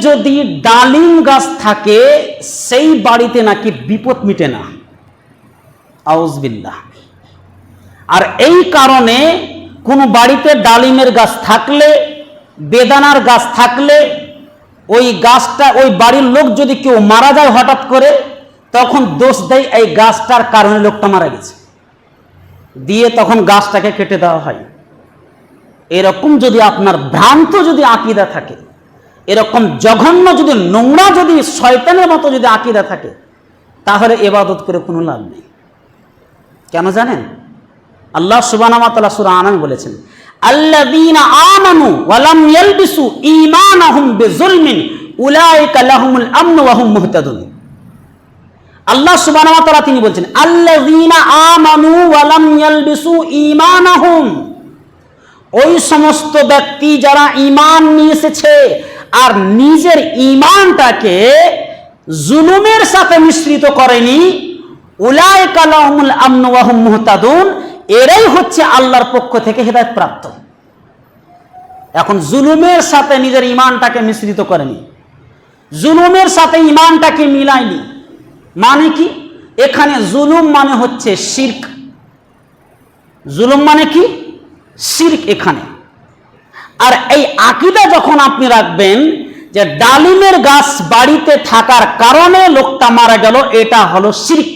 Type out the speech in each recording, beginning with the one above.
যদি ডালিম গাছ থাকে, সেই বাড়িতে নাকি বিপদ মিটে না। আউজবিল্লাহ আর এই কারণে কোনো বাড়িতে ডালিমের গাছ থাকলে, বেদানার গাছ থাকলে, ওই গাছটা, ওই বাড়ির লোক যদি কেউ মারা যায় হঠাৎ করে, তখন দোষ দেয় এই গাছটার কারণে লোকটা মারা গেছে। দিয়ে তখন গাছটাকে কেটে দেওয়া হয়। এরকম যদি আপনার ভ্রান্ত যদি আকিদা থাকে এরকম জঘন্য যদি নোংরা যদি শয়তানের মতো যদি আকিদা থাকে, তাহলে এবাদত করে কোনো লাভ নেই। কেন জানেন? আল্লাহ তাআলা সূরা আনাম বলেছেন, আল্লাযীনা আমানু ওয়া লাম ইয়ালবিসু ঈমানাহুম বিযুলমিন, উলাইকা লাহুমুল আল্লাহ সুবহানাহু ওয়া তিনি বলছেন, আল্লাযীনা আমানু ওয়া লাম ইয়ালবিসু ওই সমস্ত ব্যক্তি যারা ঈমান নিয়ে এসেছে আর নিজের ঈমানটাকে জুলুমের সাথে মিশ্রিত করেনি। উলাইকা লাহুমুল আমনু মুহতাদুন। এরাই হচ্ছে আল্লাহর পক্ষ থেকে হেদায়ত প্রাপ্ত। এখন জুলুমের সাথে নিজের ইমানটাকে মিশ্রিত করেনি। জুলুমের সাথে ইমানটাকে মিলায়নি। মানে কি? এখানে জুলুম মানে হচ্ছে শির্ক। জুলুম মানে কি? শির্ক এখানে। আর এই আকিদা যখন আপনি রাখবেন যে ডালিমের গাছ বাড়িতে থাকার কারণে লোকটা মারা গেল, এটা হলো শির্ক।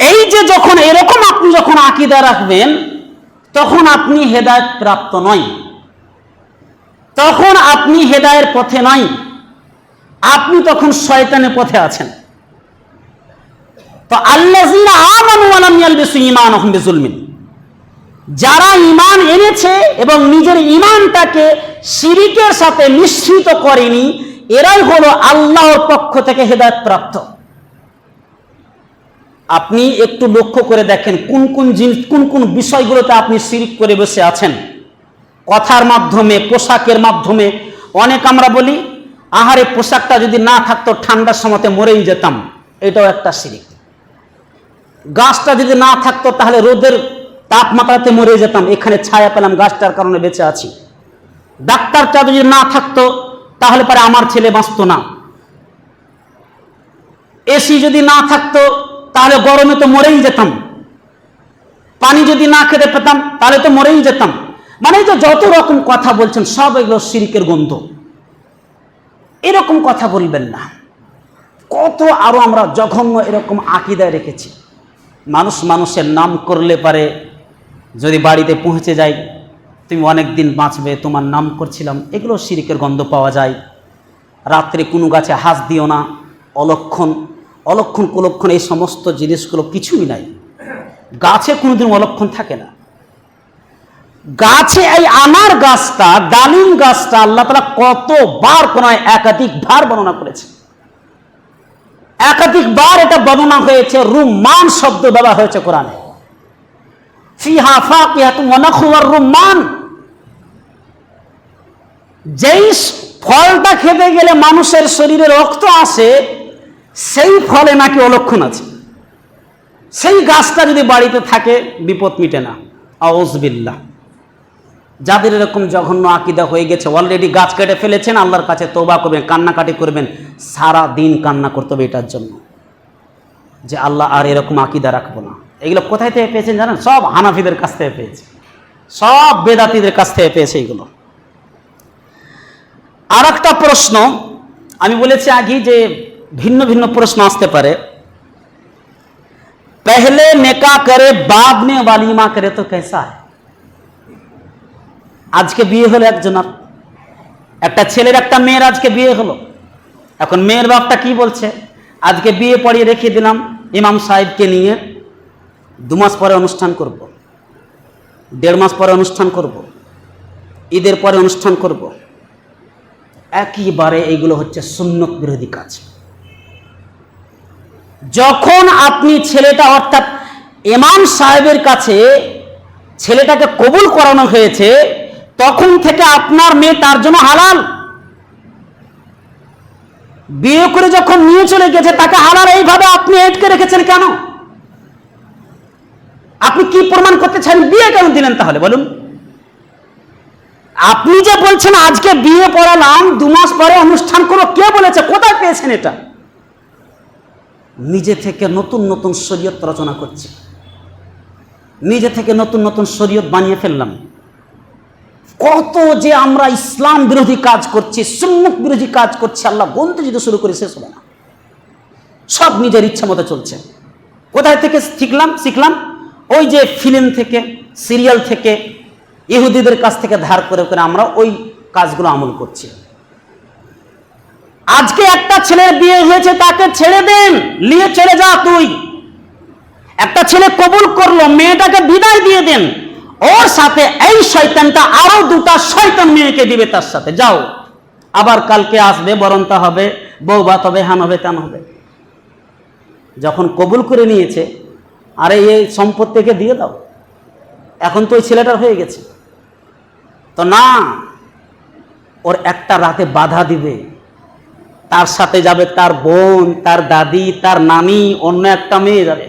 এই যে যখন এরকম আপনি যখন আকিদা রাখবেন, তখন আপনি হেদায়ত প্রাপ্ত নয়। তখন আপনি হেদায়ের পথে নাই আপনি তখন শয়তানের পথে আছেন। তো আল্লাযীনা আমানু ওয়া লাম ইয়ালবিসু ঈমানাহুম বিজুলমিন যারা ঈমান এনেছে এবং নিজের ইমানটাকে শিরিকের সাথে মিশ্রিত করেনি, এরাই হলো আল্লাহর পক্ষ থেকে হেদায়েত প্রাপ্ত আপনি একটু লক্ষ্য করে দেখেন কোন কোন জিনিস কোন কোন বিষয়গুলোতে আপনি শিরিক করে বসে আছেন। কথার মাধ্যমে, পোশাকের মাধ্যমে। অনেক আমরা বলি, আহারে পোশাকটা যদি না থাকতো ঠান্ডার সময়তে মরেই যেতাম। এটাও একটা সিরিক গাছটা যদি না থাকতো তাহলে রোদের তাপমাত্রাতে মরে যেতাম, এখানে ছায়া পেলাম, গাছটার কারণে বেঁচে আছি। ডাক্তারটা যদি না থাকতো, তাহলে পরে আমার ছেলে বাঁচত না। এসি যদি না থাকতো, তাহলে গরমে তো মরেই যেতাম। পানি যদি না খেতে পেতাম, তাহলে তো মরেই যেতাম। মানে যে যত রকম কথা বলছেন, সব এগুলো শিরিকের গন্ধ। এরকম কথা বলবেন না। কত আরও আমরা জঘন্য এরকম আকিদায় রেখেছি। মানুষ মানুষের নাম করলে পারে যদি বাড়িতে পৌঁছে যায় তুমি অনেক দিন বাঁচবে, তোমার নাম করছিলাম, এগুলো শিরিকের গন্ধ পাওয়া যায়। রাত্রে কোনো গাছে হাঁস দিও না, অলক্ষণ অলক্ষণ কুলক্ষণ এই সমস্ত জিনিসগুলো কিছুই নাই। গাছে কোনোদিন অলক্ষণ থাকে না। গাছে এই আনার গাছটা, ডালিম গাছটা আল্লাহ তালা কতবার কোন একাধিক বার বর্ণনা করেছে। একাধিকবার এটা বর্ণনা হয়েছে রুমান শব্দ ব্যবহার হয়েছে কোরআনে। ফিহা ফাকিহাতুন ওয়া নাখলু ওয়ার রুম্মান। যেই ফলটা খেতে গেলে মানুষের শরীরে রক্ত আসে, সেই ফলে নাকি অলক্ষণ আছে। সেই গাছটা যদি বাড়িতে থাকে, বিপদ মিটে না। আউজবিল্লাহ যাদের এরকম জঘন্য আকিদা হয়ে গেছে অলরেডি গাছ কেটে ফেলেছেন, আল্লাহর কাছে তোবা করবেন, কান্নাকাটি করবেন সারা দিন কান্না করতে হবে এটার জন্য। যে আল্লাহ আর এরকম আকিদা রাখব না। এগুলো কোথায় থেকে পেয়েছেন জানেন? সব হানাফিদের কাছ থেকে পেয়েছে। সব বেদাতিদের কাছ থেকে পেয়েছে এগুলো। আর একটা প্রশ্ন, আমি বলেছি আগে যে ভিন্ন ভিন্ন প্রশ্ন আসতে পারে। পেহলে নেকা করে, বাদ মে বালিমা করে তো কেসা আজকে বিয়ে হলো একজনের একটা ছেলের একটা মেয়ের আজকে বিয়ে হলো। এখন মেয়ের বাপটা কি বলছে? আজকে বিয়ে পড়িয়ে রেখে দিলাম ইমাম সাহেবকে নিয়ে। দু মাস পরে অনুষ্ঠান করব। দেড় মাস পরে অনুষ্ঠান করব। ঈদের পরে অনুষ্ঠান করব। একইবারে এইগুলো হচ্ছে সুন্নত বিরোধী কাজ যখন আপনি ছেলেটা অর্থাৎ ইমাম সাহেবের কাছে ছেলেটাকে কবুল করানো হয়েছে, তখন থেকে আপনার মেয়ে তার জন্য হালাল বিয়ে করে যখন নিয়ে চলে গেছে, তাকে হালাল এইভাবে আপনি আটকে রেখেছেন কেন কি প্রমাণ করতে চান? বিয়ে কেন দিলেন তাহলে বলুন। আপনি যে বলছেন আজকে বিয়ে পড়ালাম, দু মাস পরে অনুষ্ঠান করো কে বলেছে? কোথায় পেয়েছেন এটা? নিজে থেকে নতুন নতুন শরীয়ত রচনা করছে। নিজে থেকে নতুন নতুন শরীয়ত বানিয়ে ফেললাম। কত যে আমরা ইসলাম বিরোধী কাজ করছি, সুন্নত বিরোধী কাজ করছি, আল্লাহ বলতে যদি শুরু করে শেষ হবে না। সব নিজের ইচ্ছা মতো চলছে। কোথায় থেকে শিখলাম? শিখলাম ওই যে ফিল্ম থেকে সিরিয়াল থেকে, ইহুদিদের কাছ থেকে ধার করে করে আমরা ওই কাজগুলো আমল করছি। আজকে একটা ছেলের বিয়ে হয়েছে, তাকে ছেড়ে দেন, নিয়ে চলে যা তুই। একটা ছেলে কবুল করল, মেয়েটাকে বিদায় দিয়ে দেন। ওর সাথে এই শয়তানটা আরও দুটা শয়তান মেয়েকে দিবে তার সাথে। যাও। আবার কালকে আসবে, বরণতা হবে বউ বাত হবে, হান হবে, তেন হবে। যখন কবুল করে নিয়েছে আরে এই সম্পত্তিকে দিয়ে দাও। এখন তো ওই ছেলেটার হয়ে গেছে। তো না, ওর একটা রাতে বাধা দিবে। তার সাথে যাবে তার বোন, তার দাদি, তার নানি, অন্য একটা মেয়ে যাবে।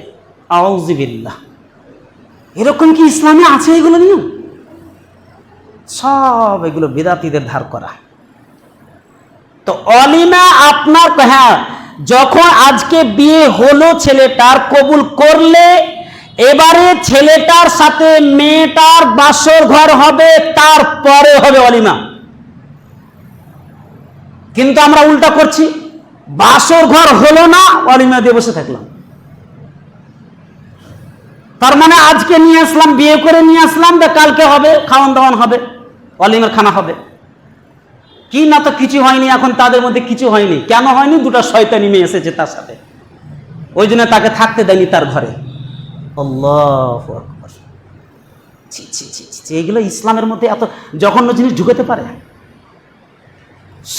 আউজিবিল্লাহ এরকম কি ইসলামে আছে এগুলো নিয়ম সব এগুলো বেদাতিদের ধার করা। তো অলিমা আপনার হ্যাঁ যখন আজকে বিয়ে হলো ছেলেটার, কবুল করলে এবারে ছেলেটার সাথে মেয়েটার বাসর ঘর হবে, তারপরে হবে অলিমা। কিন্তু আমরা উল্টা করছি, বাসর ঘর হলো না, অলিমা দিয়ে বসে থাকলাম। তার মানে আজকে নিয়ে আসলাম, বিয়ে করে নিয়ে আসলাম কালকে হবে, খাওয়ান দাওয়ান হবে, অলিমের খানা হবে। কি না তো কিছু হয়নি, এখন তাদের মধ্যে কিছু হয়নি। কেন হয়নি? দুটো শয়তানি মেয়ে এসেছে তার সাথে। ওই জন্য তাকে থাকতে দেয়নি তার ঘরে। এগুলো ইসলামের মধ্যে এত জঘন্য জিনিস ঢুকাতে পারে?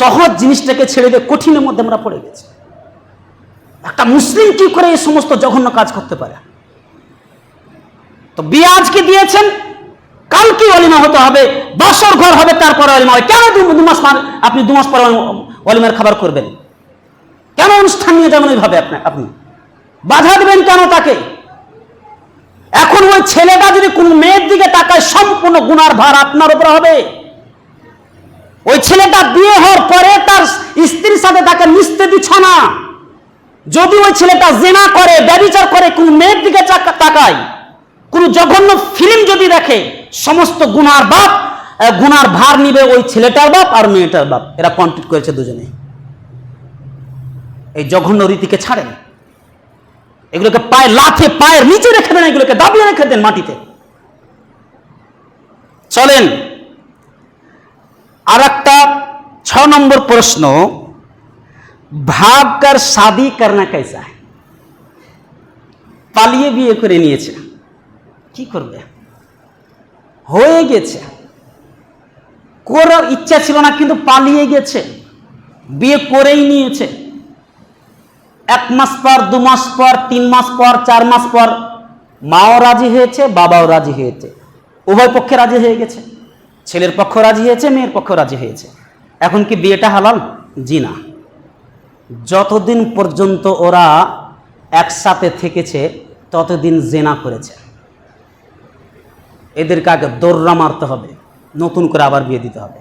সহজ জিনিসটাকে ছেড়ে দিয়ে কঠিনের মধ্যে আমরা পড়ে গেছি। একটা মুসলিম কি করে এই সমস্ত জঘন্য কাজ করতে পারে? তো বিয়ে আজকে দিয়েছেন কালকে অলিমা হতে হবে, বাসর ঘর হবে, তারপরে অলিমা হবে। কেন দুমাস আপনি দু মাস পরে অলিমার খাবার করবেন? কেন অনুষ্ঠান নিয়ে যাবেন ওইভাবে আপনি বাধা দেবেন কেন তাকে? এখন ওই ছেলেটা যদি কোন মেয়ের দিকে তাকায়, সম্পূর্ণ গুনার ভার আপনার উপর হবে। ওই ছেলেটা বিয়ে হওয়ার পরে তার স্ত্রীর সাথে তাকে মিশতে দিচ্ছ না। যদি ওই ছেলেটা জেনা করে ব্যবিচার করে কোন মেয়ের দিকে তাকায়, কোন জঘন্য ফিল্ম যদি দেখে সমস্ত গুনার বাপ গুনার ভার নিবে ওই ছেলেটার বাপ আর মেয়েটার বাপ। এরা কমপ্লিট করেছে দুজনে এই জঘন্য রীতিকে ছাড়েন। এগুলোকে পায়ে লাথে, পায়ের নিচে রেখে দেন, এগুলোকে দাবিয়ে রেখে দেন মাটিতে। চলেন আর একটা ছ নম্বর প্রশ্ন ভাগ কার শাদি করনা কাইসা? পালিয়ে বিয়ে করে নিয়েছে। কি করবে? হয়ে গেছে। করার ইচ্ছা ছিল না, কিন্তু পালিয়ে গেছে। বিয়ে করেই নিয়েছে। এক মাস পর, দু মাস পর, তিন মাস পর, চার মাস পর মাও রাজি হয়েছে, বাবাও রাজি হয়েছে। উভয় পক্ষে রাজি হয়ে গেছে। ছেলের পক্ষ রাজি হয়েছে, মেয়ের পক্ষ রাজি হয়েছে। এখন কি বিয়েটা হালাল? জি না। যতদিন পর্যন্ত ওরা একসাথে থেকেছে, ততদিন জেনা করেছে। এদেরকে আগে দৌড়া মারতে হবে, নতুন করে আবার বিয়ে দিতে হবে।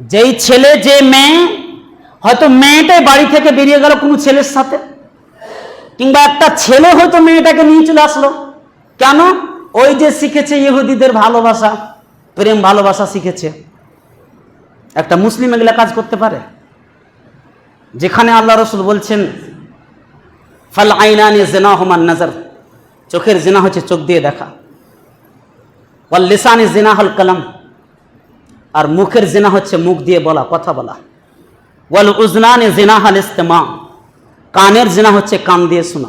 যেই ছেলে, যে মেয়ে, হয়তো মেয়েটাই বাড়ি থেকে বেরিয়ে গেল কোনো ছেলের সাথে, কিংবা একটা ছেলে হয়তো মেয়েটাকে নিয়ে চলে আসলো। কেন? ওই যে শিখেছে ইহুদিদের ভালোবাসা, প্রেম ভালোবাসা শিখেছে। একটা মুসলিম এগুলা কাজ করতে পারে। যেখানে আল্লাহ রসুল বলছেন, ফাল আইনানি জেনা হমান নজর চোখের জেনা হচ্ছে চোখ দিয়ে দেখা। ওয়াল লিসানি জেনা হল কলম। আর মুখের জেনা হচ্ছে মুখ দিয়ে বলা, কথা বলা। ওয়াল উজনানে জেনা হাল ইস্তেমা। কানের জেনা হচ্ছে কান দিয়ে শোনা।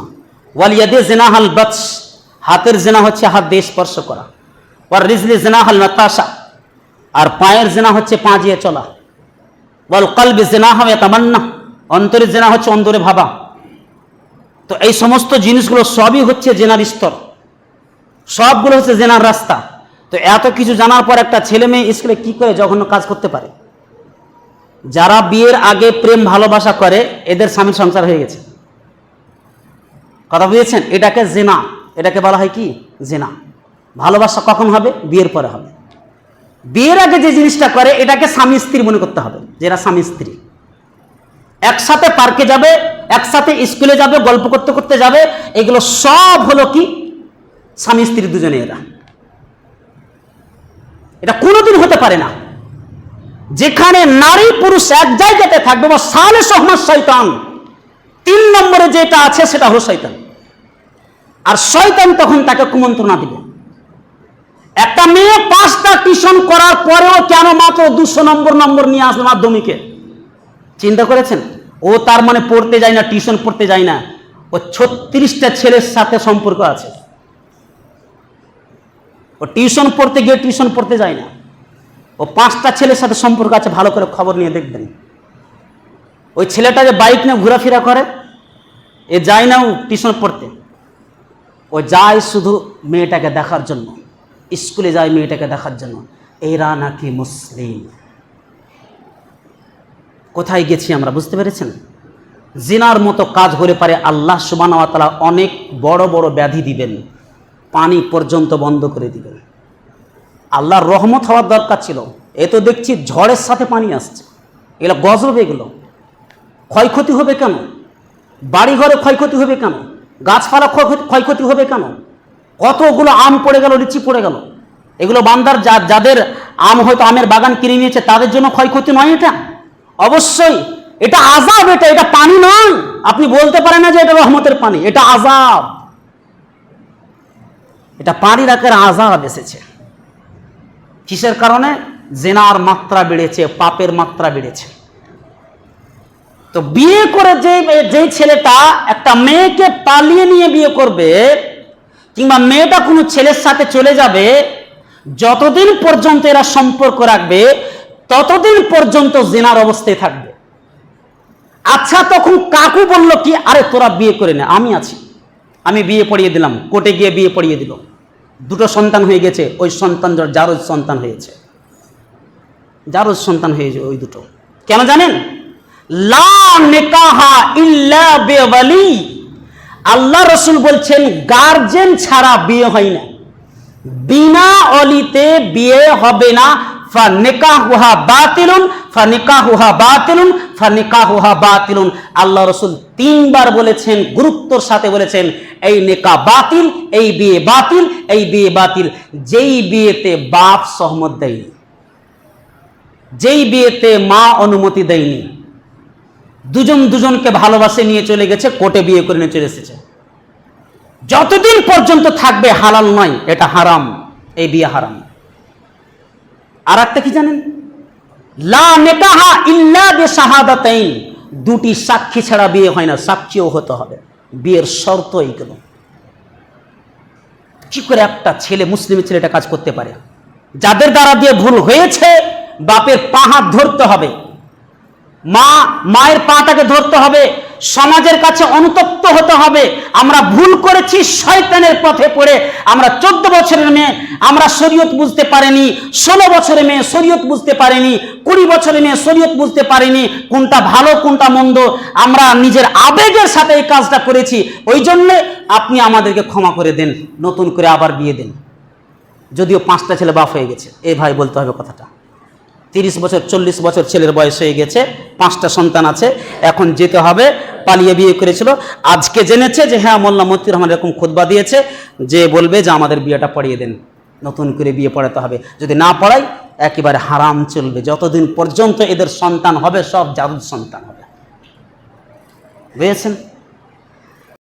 ওয়াল ইয়াদে জেনা হাল বৎস হাতের জেনা হচ্ছে হাত দিয়ে স্পর্শ করা। ওয়ার রিজলি জেনা হাল নতাশা। আর পায়ের জেনা হচ্ছে পা দিয়ে চলা। ওয়াল কলবি জেনা হবে তামান্না। অন্তরের জেনা হচ্ছে অন্তরে ভাবা। তো এই সমস্ত জিনিসগুলো সবই হচ্ছে জেনার স্তর। সবগুলো হচ্ছে জেনার রাস্তা। তো এত কিছু জানার পর একটা ছেলে মেয়ে স্কুলে কি করে জঘন্য কাজ করতে পারে? যারা বিয়ের আগে প্রেম ভালোবাসা করে, এদের স্বামীর সংসার হয়ে গেছে। কথা বুঝেছেন? এটাকে জেনা। এটাকে বলা হয় কি? জেনা। ভালোবাসা কখন হবে? বিয়ের পরে হবে। বিয়ের আগে যে জিনিসটা করে, এটাকে স্বামী স্ত্রী মনে করতে হবে যেটা স্বামী স্ত্রী। একসাথে পার্কে যাবে, একসাথে স্কুলে যাবে, গল্প করতে করতে যাবে, এগুলো সব হলো কি? স্বামী স্ত্রী দুজনে এরা। এটা কোনোদিন হতে পারে না। যেখানে নারী পুরুষ এক জায়গাতে থাকবে, বা সালে সহমত শৈতান তিন নম্বরে যেটা আছে, সেটা হলো শৈতান আর শয়তান তখন তাকে কুমন্ত্রণা দিবে। একটা মেয়ে পাঁচটা টিউশন করার পরেও কেন মাত্র দুশো নম্বর নম্বর নিয়ে আসবে মাধ্যমিকে? চিন্তা করেছেন? ও তার মানে পড়তে যায় না, টিউশন পড়তে যায় না। ও ছত্রিশটা ছেলের সাথে সম্পর্ক আছে। টিউশন পড়তে গিয়ে টিউশন পড়তে যায় না। ও পাঁচটা ছেলের সাথে সম্পর্ক আছে, ভালো করে খবর নিয়ে দেখবেন। ওই ছেলেটা যে বাইক নিয়ে ঘোরাফেরা করে, এ যায় না টিউশন পড়তে। ও যায় শুধু মেয়েটাকে দেখার জন্য। স্কুলে যায় মেয়েটাকে দেখার জন্য। এরা নাকি মুসলিম। কোথায় গেছি আমরা বুঝতে পেরেছেন? জিনার মতো কাজ হলে পারে আল্লাহ সুবানওয়াতালা অনেক বড় বড় ব্যাধি দিবেন। পানি পর্যন্ত বন্ধ করে দিবেন। আল্লাহর রহমত হওয়ার দরকার ছিল। এ তো দেখছি ঝড়ের সাথে পানি আসছে। এগুলো গজব এগুলো। ক্ষয়ক্ষতি হবে কেন? বাড়িঘরে ক্ষয়ক্ষতি হবে কেন? গাছপালা ক্ষয়ক্ষতি- ক্ষয়ক্ষতি হবে কেন? কতগুলো আম পড়ে গেল, লিচি পড়ে গেল? এগুলো বান্দার যা যাদের আম হয়তো আমের বাগান কিনে নিয়েছে, তাদের জন্য ক্ষয়ক্ষতি নয় এটা? অবশ্যই। এটা আজাব এটা এটা পানি নয়। আপনি বলতে পারেন না যে এটা রহমতের পানি, এটা আজাব এটা পানির আকারে আজাব এসেছে। কিসের কারণে? জেনার মাত্রা বেড়েছে, পাপের মাত্রা বেড়েছে। তো বিয়ে করে যে যে ছেলেটা একটা মেয়েকে পালিয়ে নিয়ে বিয়ে করবে, কিংবা মেয়েটা কোনো ছেলের সাথে চলে যাবে, যতদিন পর্যন্ত এরা সম্পর্ক রাখবে, ততদিন পর্যন্ত জেনার অবস্থায় থাকবে। আচ্ছা তখন কাকু বলল কি, আরে, তোরা বিয়ে করে নে, আমি আছি। আমি বিয়ে পড়িয়ে দিলাম, কোর্টে গিয়ে বিয়ে পড়িয়ে দিল। দুটো সন্তান হয়ে গেছে, ওই সন্তান জারজ সন্তান হয়েছে। জারজ সন্তান হয়েছে ওই দুটো। কেন জানেন? আল্লাহ রসুল বলছেন, গার্জেন ছাড়া বিয়ে হয় না। বিনা অলিতে বিয়ে হবে না। আল্লাহ রসুল তিনবার বলেছেন, গুরুত্বর সাথে বলেছেন, এই নেকা বাতিল, এই বিয়ে বাতিল, এই বিয়ে বাতিল। যেই বিয়েতে বাপ সহমত দেয়নি, যেই বিয়েতে মা অনুমতি দেয়নি, দুজন দুজনকে ভালোবাসে নিয়ে চলে গেছে, কোর্টে বিয়ে করে নিয়ে চলে এসেছে। যতদিন পর্যন্ত থাকবে হালাল নয়, এটা হারাম, এই বিয়ে হারাম। আর একটা কি জানেন? লা নেকাহা ইল্লা বে শাহাদাতাইন দুটি সাক্ষী ছাড়া বিয়ে হয় না, সাক্ষীও হতে হবে। বিয়ের শর্ত এইগুলো কি করে একটা ছেলে মুসলিম ছেলেটা কাজ করতে পারে? যাদের দ্বারা দিয়ে ভুল হয়েছে, বাপের পা হাত ধরতে হবে। মা, মায়ের পাটাকে ধরতে হবে সমাজের কাছে অনুতপ্ত হতে হবে। আমরা ভুল করেছি, শয়তানের পথে পড়ে আমরা চোদ্দ বছরের মেয়ে, আমরা শরীয়ত বুঝতে পারিনি, ষোলো বছরের মেয়ে শরীয়ত বুঝতে পারিনি, কুড়ি বছরের মেয়ে শরীয়ত বুঝতে পারিনি, কোনটা ভালো, কোনটা মন্দ, আমরা নিজের আবেগের সাথে এই কাজটা করেছি। ওই জন্যে আপনি আমাদেরকে ক্ষমা করে দেন, নতুন করে আবার বিয়ে দেন। যদিও পাঁচটা ছেলে বাপ হয়ে গেছে, এই ভাই বলতে হবে কথাটা। তিরিশ বছর, চল্লিশ বছর ছেলের বয়স হয়ে গেছে, পাঁচটা সন্তান আছে, এখন যেতে হবে, পালিয়ে বিয়ে করেছিল। আজকে জেনেছে যে হ্যাঁ মোল্লা মতির রহমান এরকম খুতবা দিয়েছে, যে বলবে যে, আমাদের বিয়েটা পড়িয়ে দেন, নতুন করে বিয়ে পড়াতে হবে। যদি না পড়াই একেবারে হারাম চলবে। যতদিন পর্যন্ত এদের সন্তান হবে, সব জাদুর সন্তান হবে। বুঝেছেন?